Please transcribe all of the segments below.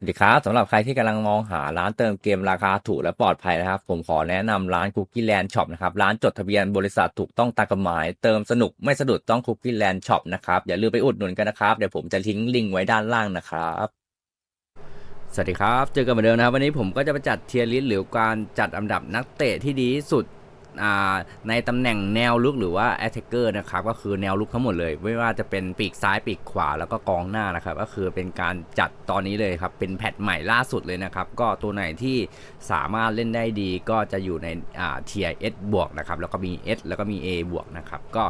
สวัสดีครับสำหรับใครที่กำลังมองหาร้านเติมเกมราคาถูกและปลอดภัยนะครับ ผมขอแนะนำร้าน Cookie Land Shop นะครับ ร้านจดทะเบียนบริษัทถูกต้องตามกฎหมาย เติมสนุกไม่สะดุดต้อง Cookie Land Shop นะครับ อย่าลืมไปอุดหนุนกันนะครับ เดี๋ยวผมจะทิ้งลิงก์ไว้ด้านล่างนะครับ สวัสดีครับ เจอกันเหมือนเดิมนะครับ วันนี้ผมก็จะไปจัดเทียร์ลิสต์หรือการจัดอันดับนักเตะที่ดีที่สุด ในตำแหน่งแนวลุกหรือว่า attacker นะครับก็คือแนวลุกทั้งหมดเลย ไม่ว่าจะเป็นปีกซ้ายปีกขวาแล้วก็กองหน้านะครับ ก็คือเป็นการจัดตอนนี้เลยครับ เป็นแพทใหม่ล่าสุดเลยนะครับ ก็ตัวไหนที่สามารถเล่นได้ดีก็จะอยู่ในอ่าเทียร์ S บวกนะครับแล้วก็มี S แล้วก็มี A บวกนะครับก็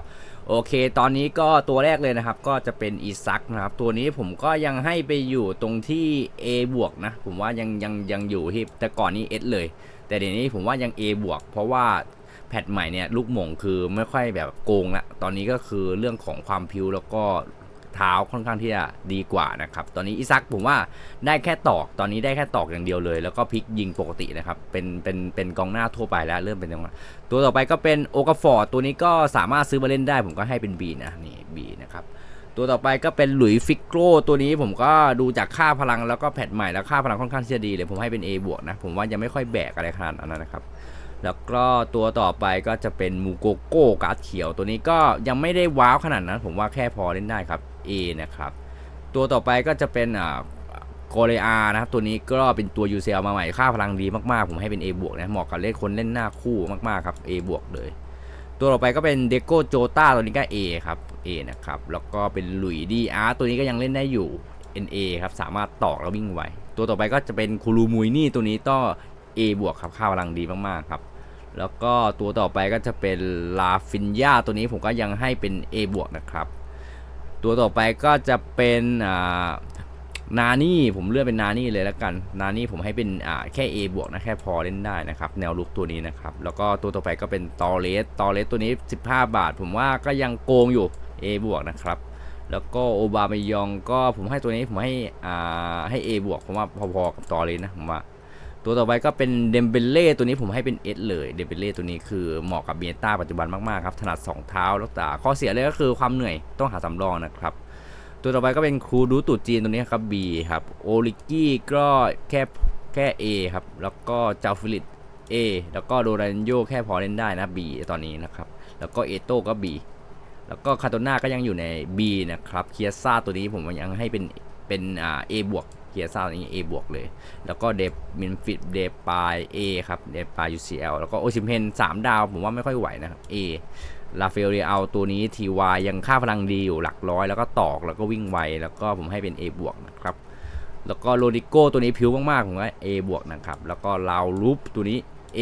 โอเค ตอนนี้ก็ตัวแรกเลยนะครับ ก็จะเป็นอีซักนะครับ ตัวนี้ผมก็ยังให้ไปอยู่ตรงที่ A บวกนะ ผมว่ายังยังยังอยู่ที่แต่ก่อนนี้ S เลย แต่เดี๋ยวนี้ผมว่ายัง A บวกเพราะว่า แพทใหม่เนี่ยลูกหม่งคือไม่ค่อยแบบโกงละตอนนี้ก็คือเรื่องของความพิวแล้วก็เท้าค่อนข้างที่จะดีกว่านะครับ ตอนนี้อิซักผมว่าได้แค่ตอก ตอนนี้ได้แค่ตอกอย่างเดียวเลย แล้วก็พลิกยิงปกตินะครับ เป็น เป็น เป็นกองหน้าทั่วไปแล้วเริ่มเป็นกองหน้าตัวต่อไปก็เป็นโอกาฟอร์ดตัวนี้ก็สามารถซื้อมาเล่นได้ ผมก็ให้เป็น B นะนี่ B นะครับ ตัวต่อไปก็เป็นหลุยฟิกโกตัวนี้ผมก็ดูจากค่าพลังแล้วก็แพทใหม่แล้วค่าพลังค่อนข้างที่จะดีเลยผมให้เป็น A บวกนะ ผมว่ายังไม่ค่อยแบกอะไรขนาดนั้นนะครับ แล้วก็ตัวต่อไปก็จะเป็นมูโกโก้การ์ดเขียว ตัวนี้ก็ยังไม่ได้ว้าวขนาดนั้น ผมว่าแค่พอเล่นได้ครับ A นะครับ ตัวต่อไปก็จะเป็นอ่าโกเลอานะครับ ตัวนี้ก็เป็นตัว UCL มาใหม่ค่าพลังดีมากๆ ผมให้เป็น A บวกนะเหมาะกับเล่นคนเล่นหน้าคู่มากๆครับ A บวกเลย ตัวต่อไปก็เป็นเดโกโจตาตัวนี้ก็ A ครับ A นะครับ แล้วก็เป็นหลุยดีอาร์ตัวนี้ก็ยังเล่นได้อยู่ NA ครับ สามารถตอกแล้ววิ่งไว ตัวต่อไปก็จะเป็นคูรูมุยนี่ตัวนี้ก็ A บวกครับค่าพลังดีมากๆครับ แล้วก็ตัวต่อไปก็จะเป็นลาฟินยาตัวนี้ผมก็ยังให้เป็น A บวกนะครับ ตัวต่อไปก็จะเป็นอ่านานี่ผมเลือกเป็นนานี่เลยแล้วกัน นานี่ผมให้เป็นแค่ A บวกนะแค่พอเล่นได้นะครับ แนวลุกตัวนี้นะครับ แล้วก็ตัวต่อไปก็เป็นตอเลสตอเลสตัวนี้ 15 บาท ผมว่าก็ยังโกงอยู่ A บวกนะครับแล้วก็โอบามายองก็ผมให้ตัวนี้ผมให้อ่าให้ A บวกผมว่าพอๆกับตอเลสนะผมว่า ตัวต่อไปก็เป็นเดมเบเล่ตัวนี้ผมให้เป็น S เลยเดมเบเล่ตัวนี้คือเหมาะกับเมตาปัจจุบันมากๆครับถนัด 2 เท้าแล้วแต่ข้อเสียเลยก็คือความเหนื่อยต้องหาสำรองนะครับ ตัวต่อไปก็เป็นครูดูตุดจีนตัวนี้ครับ B ครับโอลิกี้ก็แค่แค่ A ครับแล้วก็เจ้าฟิลิป A แล้วก็โดรันโยแค่พอเล่นได้นะ B ตอนนี้นะครับแล้วก็เอโต้ก็ B แล้วก็คาโตน่าก็ยังอยู่ใน B นะครับเคียซ่าตัวนี้ผมยังให้เป็นเป็นอ่า A บวก เคียซ่าตัวนี้ A บวกเลย แล้วก็เดฟมินฟิตเดปาย A ครับเดปาย UCL แล้วก็โอชิมเพน3 ดาว ผมว่าไม่ค่อยไหวนะครับ A ลาเฟลเรียเอาตัวนี้ทีวายังค่าพลังดีอยู่หลักร้อย แล้วก็ตอกแล้วก็วิ่งไว แล้วก็ผมให้เป็น A บวกนะครับ แล้วก็โรดิโก้ตัวนี้ผิวมากๆ ผมว่า A บวกนะครับ แล้วก็ลาวลูปตัวนี้ A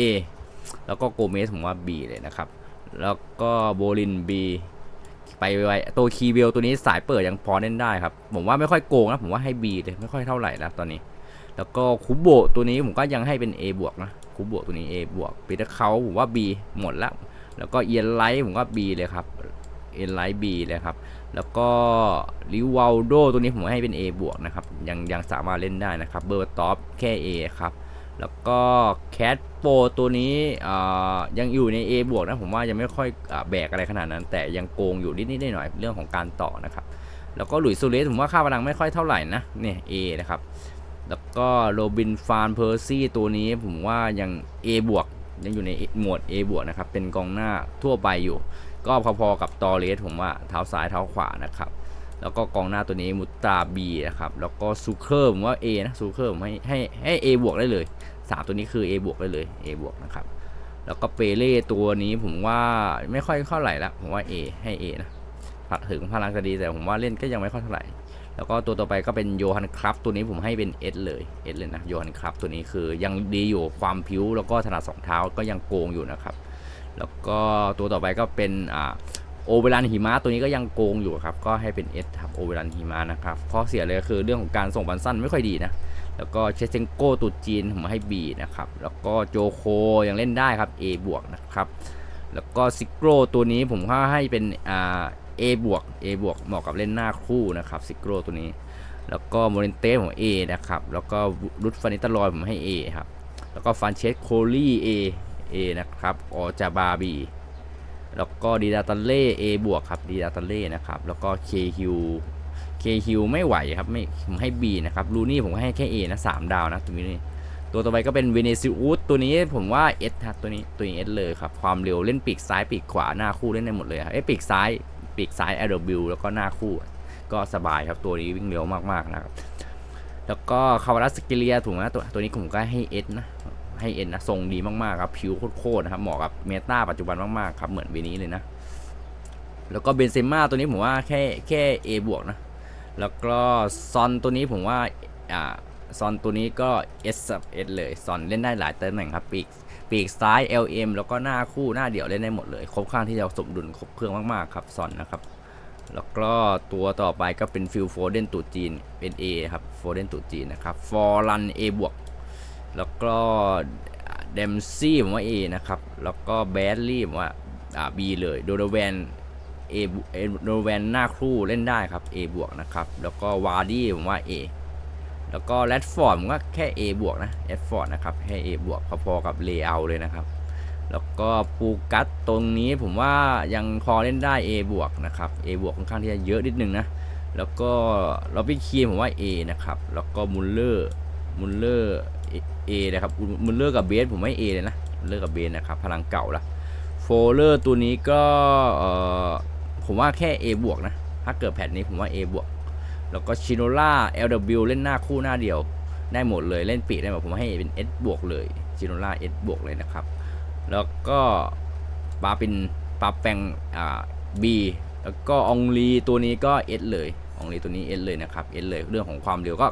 แล้วก็โกเมสผมว่า B เลยนะครับ แล้วก็โบลิน B ไปไวๆตัวคีเวลตัวนี้สายเปิดยังพอเล่นได้ครับ ผมว่าไม่ค่อยโกงนะ ผมว่าให้ B เลยไม่ค่อยเท่าไหร่แล้วตอนนี้ แล้วก็คุโบตัวนี้ผมก็ยังให้เป็น A บวกนะคุโบตัวนี้ A บวกปีเตอร์เขาผมว่า B หมดแล้ว แล้วก็เอียนไลท์ผมก็ B เลยครับเอียนไลท์ B เลยครับ แล้วก็ลิวาลโดตัวนี้ผมให้เป็น A บวกนะครับ ยังยังสามารถเล่นได้นะครับ เบอร์ท็อปแค่ A ครับ แล้วก็แคทโปตัวนี้ยังอยู่ใน A บวกนะผมว่ายังไม่ค่อยอแบกอะไรขนาดนั้น แต่ยังโกงอยู่นิดๆหน่อยๆเรื่องของการต่อนะครับ แล้วก็หลุยส์ซูเรสผมว่าค่าพลังไม่ค่อยเท่าไหร่นะเนี่ย A นะครับแล้วก็โรบินฟานเพอร์ซี่ตัวนี้ผมว่ายัง A บวกยังอยู่ในหมวด A บวกนะครับเป็นกองหน้าทั่วไปอยู่ ก็พอๆกับตอเลสผมว่าเท้าซ้ายเท้าขวานะครับ แล้วก็กองหน้าตัวนี้มุตตาบีนะครับ แล้วก็ซูเคอร์ผมว่า A นะซูเคอร์ผมให้ให้ให้ A บวกได้เลยสามตัวนี้คือ A บวกได้เลย A บวกนะครับ แล้วก็เปเล่ตัวนี้ผมว่าไม่ค่อยเท่าไหร่ละผมว่า A ให้ A นะผัดถึงพลังจะดีแต่ผมว่าเล่นก็ยังไม่ค่อยเท่าไหร่ แล้วก็ตัวต่อไปก็เป็นโยฮันครับตัวนี้ผมให้เป็น S เลย S เลยนะโยฮันครับตัวนี้คือยังดีอยู่ความผิวแล้วก็ถนัดสองเท้าก็ยังโกงอยู่นะครับ แล้วก็ตัวต่อไปก็เป็นอ่า โอเวรันหิมะตัวนี้ก็ยังโกงอยู่ครับ ก็ให้เป็น S ครับโอเวรันหิมะนะครับข้อเสียเลยก็คือเรื่องของการส่งบอลสั้นไม่ค่อยดีนะ แล้วก็เชเชงโก้ตุดจีนผมให้ B นะครับ แล้วก็โจโคยังเล่นได้ครับ A บวกนะครับ แล้วก็ซิกโกรตัวนี้ผมก็ให้เป็นอ่า A บวก A บวกเหมาะกับเล่นหน้าคู่นะครับซิกโกรตัวนี้ แล้วก็โมเรนเต้ผม A นะครับ แล้วก็รุดฟานิตาลอยผมให้ A ครับ แล้วก็ฟานเชสโคลี่ A A นะครับ ออจาบาบี แล้วก็ดีดาตันเล่ A บวกครับดีดาตันเล่นะครับ แล้วก็เคฮิวเคฮิวไม่ไหวครับไม่ผมให้ B นะครับลูนี่ผมก็ให้แค่ A นะสามดาวนะตัวนี้ตัวต่อไปก็เป็นเวเนซิอุสตัวนี้ผมว่า S ครับตัวนี้ตัวนี้ S เลยครับ ความเร็วเล่นปีกซ้ายปีกขวาหน้าคู่เล่นได้หมดเลยครับเอ้ปีกซ้ายปีกซ้าย LW แล้วก็หน้าคู่ ก็สบายครับตัวนี้วิ่งเร็วมากๆนะครับแล้วก็คาวารัสกิเลียถูกไหมตัวตัวนี้ผมก็ให้ S นะ ให้ S นนะทรงดีมากๆครับผิวโคตรๆนะครับเหมาะกับเมตาปัจจุบันมากๆครับเหมือนเวนี้เลยนะ แล้วก็เบนเซม่าตัวนี้ผมว่าแค่แค่ A บวกนะ แล้วก็ซอนตัวนี้ผมว่าอ่าซอนตัวนี้ก็ S กับ S เลยซอนเล่นได้หลายตำแหน่งครับปีกปีกซ้าย LM แล้วก็หน้าคู่หน้าเดี่ยวเล่นได้หมดเลย ครบข้างที่จะสมดุลครบเครื่องมากๆครับซอนนะครับแล้วก็ตัวต่อไปก็เป็นฟิลโฟเดนตูจีนเป็น A ครับโฟเดนตูจีนนะครับฟอร์รัน A บวก แล้วก็เดมซี่ผมว่า A นะครับ แล้วก็แบดลี่ผมว่าอ่า B เลยโดโดแวน A โดโดแวนหน้าครู่เล่นได้ครับ A บวกนะครับ แล้วก็วาร์ดี้ผมว่า A แล้วก็แรดฟอร์ดผมว่าแค่ A บวกนะแรดฟอร์ดนะครับแค่ A บวกพอๆกับเลเยอร์เลยนะครับ แล้วก็ปูกัตตรงนี้ผมว่ายังพอเล่นได้ A บวกนะครับ A บวกค่อนข้างที่จะเยอะนิดนึงนะ แล้วก็ล็อบบี้คีผมว่า A นะครับ แล้วก็มุลเลอร์ มุลเลอร์ A นะครับมุลเลอร์กับเบสผมไม่ A เลยนะมุลเลอร์กับเบสนะครับพลังเก่าละโฟลเลอร์ตัวนี้ก็ผมว่าแค่ A บวกนะ ถ้าเกิดแพทนี้ผมว่า A บวกแล้วก็ชิโนล่า LW เล่นหน้าคู่หน้าเดียว ได้หมดเลยเล่นปีกได้หมดผมให้เป็น S บวกเลยชิโนล่า S บวกเลยนะครับ แล้วก็ปาเป็นปาแปงอ่า B แล้วก็องลีตัวนี้ก็ S เลยอองลีตัวนี้ S เลยนะครับ S เลยเรื่องของความเร็วก็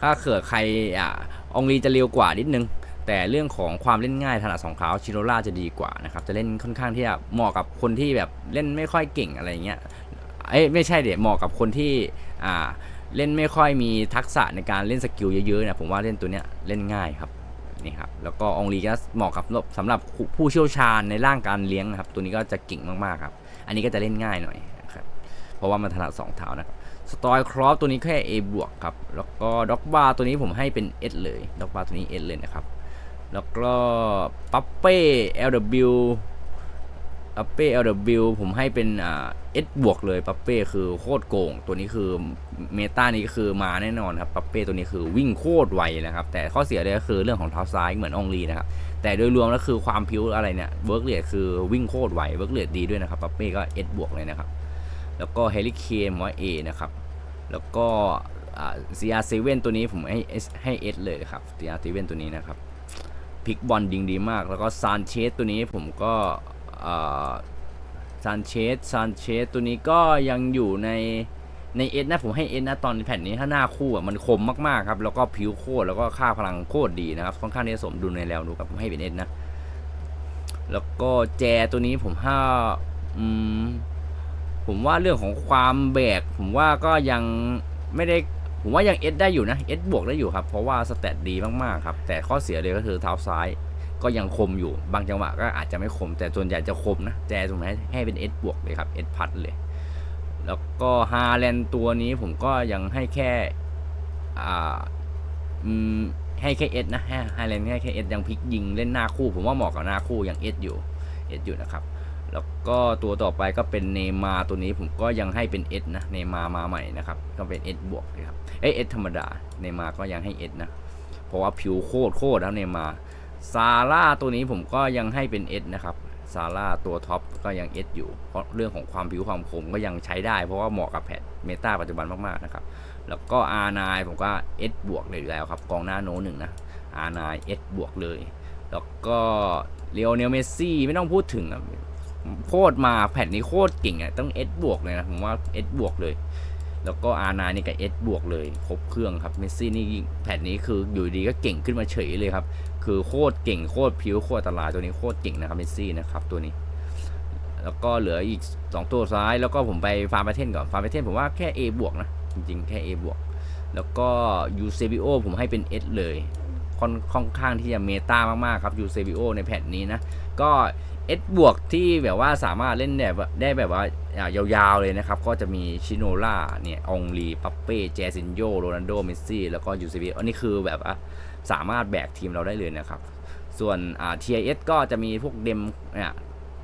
ถ้าเกิดใครอ่าองลีจะเร็วกว่านิดนึง แต่เรื่องของความเล่นง่ายถนัดสองเท้าชิโรล่าจะดีกว่านะครับ จะเล่นค่อนข้างที่จะเหมาะกับคนที่แบบเล่นไม่ค่อยเก่งอะไรเงี้ยเอ้ยไม่ใช่เดี๋ยวเหมาะกับคนที่อ่าเล่นไม่ค่อยมีทักษะในการเล่นสกิลเยอะๆนะผมว่าเล่นตัวเนี้ยเล่นง่ายครับนี่ครับแล้วก็องลีก็เหมาะกับสำหรับผู้เชี่ยวชาญในร่างการเลี้ยงนะครับตัวนี้ก็จะเก่งมากๆครับ อันนี้ก็จะเล่นง่ายหน่อยนะครับเพราะว่ามันถนัดสองเท้านะครับ สตอยครอปตัวนี้แค่ A บวกครับ แล้วก็ด็อกบาร์ตัวนี้ผมให้เป็น S เลยด็อกบาร์ตัวนี้ S เลยนะครับ แล้วก็ปัปเป้ LW ปัปเป้ LW ผมให้เป็นอ่า S บวกเลยปัปเป้คือโคตรโกง ตัวนี้คือเมตานี้ก็คือมาแน่นอนครับปัปเป้ตัวนี้คือวิ่งโคตรไวนะครับ แต่ข้อเสียเลยก็คือเรื่องของเท้าซ้ายเหมือนองลีนะครับ แต่โดยรวมแล้วคือความพิ้วอะไรเนี่ยเวิร์กเรทคือวิ่งโคตรไวเวิร์กเรทดีด้วยนะครับปัปเป้ก็ S บวกเลยนะครับ แล้วก็เฮลิเคนผมว่า A นะครับ แล้วก็ซีอ่า CR7 ตัวนี้ผมให้ให้ S เลยครับ CR7 ตัวนี้นะครับพิกบอลยิงดีมาก แล้วก็ซานเชสตัวนี้ผมก็ซานเชสซานเชสตัวนี้ก็ยังอยู่ในในเอสนะผมให้เอสนะตอนแผ่นนี้ถ้าหน้าคู่อะมันคมมากๆครับแล้วก็ผิวโคตรแล้วก็ค่าพลังโคตรดีนะครับค่อนข้างที่จะสมดุลในแล้วดูครับผมให้เป็นเอสนะ แล้วก็แจตัวนี้ผมห้าอืม ผมว่าเรื่องของความแบก ผมว่าก็ยังไม่ได้ผมว่ายังเอสได้อยู่นะเอสบวกได้อยู่ครับ เพราะว่าสเตตดีมากๆครับ แต่ข้อเสียเลยก็คือเท้าซ้ายก็ยังคมอยู่ บางจังหวะก็อาจจะไม่คม แต่ส่วนใหญ่จะคมนะ แต่ตรงไหนให้เป็นเอสบวกเลยครับเอสพัดเลย แล้วก็ฮาแลนตัวนี้ผมก็ยังให้แค่อ่าอืมให้แค่เอสนะให้ฮาแลนให้แค่เอสยังพลิกยิงเล่นหน้าคู่ ผมว่าเหมาะกับหน้าคู่ยังเอสอยู่เอสอยู่นะครับ แล้วก็ตัวต่อไปก็เป็นเนมาตัวนี้ผมก็ยังให้เป็น S นะเนมามาใหม่นะครับก็เป็น S บวกเลยครับเอ้เอสธรรมดาเนมาก็ยังให้ S นะเพราะว่าผิวโคตรโคตรแล้วเนมาซาร่าตัวนี้ผมก็ยังให้เป็น S นะครับซาร่าตัวท็อปก็ยัง S อยู่ เพราะเรื่องของความผิวความคมก็ยังใช้ได้เพราะว่าเหมาะกับแพทเมตาปัจจุบันมากๆนะครับแล้วก็ R9 ผมก็ S บวกเลยอยู่แล้วครับกองหน้าโนหนึ่งนะ R9 S บวกเลย แล้วก็เลโอเนลเมสซี่ไม่ต้องพูดถึงอะ โคตรมาแผ่นนี้โคตรเก่งอะต้อง S บวกเลยนะผมว่า S บวกเลย แล้วก็อานานี่กับ S บวกเลยครบเครื่องครับเมสซี่นี่แผ่นนี้คืออยู่ดีก็เก่งขึ้นมาเฉยเลยครับ คือโคตรเก่งโคตรผิวโคตรตรายตัวนี้โคตรเก่งนะครับเมสซี่นะครับตัวนี้ แล้วก็เหลืออีก 2 ตัวซ้ายแล้วก็ผมไปฟาร์มเทนก่อนฟาร์มเทนผมว่าแค่ A บวกนะจริงๆแค่ A บวกแล้วก็ยูเซบิโอผมให้เป็น S เลย ค่อนค่อนข้างที่จะเมตามากๆครับยูเซบิโอในแผ่นนี้นะก็ S บวกที่แบบว่าสามารถเล่นแบบได้แบบว่ายาวๆเลยนะครับ ก็จะมีชิโนล่าเนี่ยองลีปัปเป้เจซินโยโรนัลโดเมสซี่แล้วก็ยูเซบีอันนี้คือแบบว่าสามารถแบกทีมเราได้เลยนะครับ ส่วนอ่า TIS ก็จะมีพวกเดมเนี่ย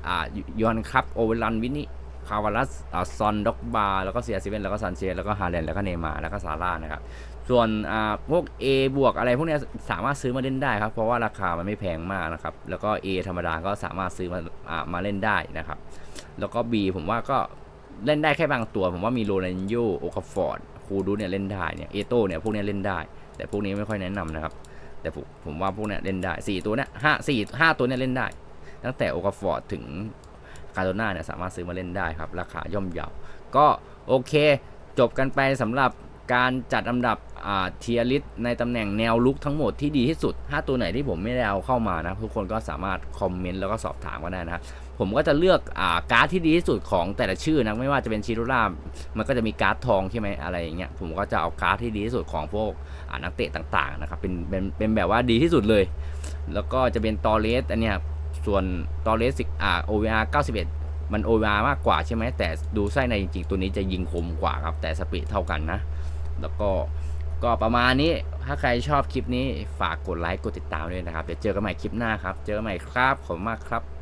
อ่ายอนครับโอเวลันวินิคาวาลัสซอนด็อกบา แล้วก็เซียซิเวนแล้วก็ซันเชสแล้วก็ฮาเลนแล้วก็เนมาแล้วก็ซาร่านะครับ ส่วนอ่าพวก A บวกอะไรพวกนี้สามารถซื้อมาเล่นได้ครับ เพราะว่าราคามันไม่แพงมากนะครับ แล้วก็ A ธรรมดาก็สามารถซื้อมาอ่ามาเล่นได้นะครับ แล้วก็ B ผมว่าก็เล่นได้แค่บางตัว ผมว่ามีโรนันโยโอคาฟอร์ดคูดูเนี่ยเล่นได้เนี่ยเอโต้เนี่ยพวกนี้เล่นได้ แต่พวกนี้ไม่ค่อยแนะนำนะครับ แต่ผมผมว่าพวกนี้เล่นได้สี่ตัวเนี้ยห้าสี่ห้าตัวเนี้ยเล่นได้ ตั้งแต่โอคาฟอร์ดถึงคาร์โดนาเนี่ยสามารถซื้อมาเล่นได้ครับ ราคาย่อมเยาก็โอเค จบกันไปสำหรับการจัดอันดับ เทียริสในตำแหน่งแนวลุกทั้งหมดที่ดีที่สุด5ตัวไหนที่ผมไม่ได้เอาเข้ามานะทุกคนก็สามารถคอมเมนต์แล้วก็สอบถามกันได้นะผมก็จะเลือกอ่าการ์ดที่ดีที่สุดของแต่ละชื่อนะไม่ว่าจะเป็นชิโรรามันก็จะมีการ์ดทองใช่ไหมอะไรอย่างเงี้ยผมก็จะเอาการ์ดที่ดีที่สุดของพวกนักเตะต่างๆนะครับเป็นเป็นเป็นแบบว่าดีที่สุดเลย แล้วก็จะเป็นตอเลสอันเนี้ยส่วนตอเลสอ่า OVR 91มัน OVR มากกว่าใช่ไหมแต่ดูไส้ในจริงๆ ตัวนี้จะยิงคมกว่าครับแต่สปีดเท่ากันนะ แล้วก็ ก็ประมาณนี้ถ้าใครชอบคลิปนี้ฝากกดไลค์กดติดตามด้วยนะครับ เดี๋ยวเจอกันใหม่คลิปหน้าครับ เจอกันใหม่ครับ ขอบคุณมากครับ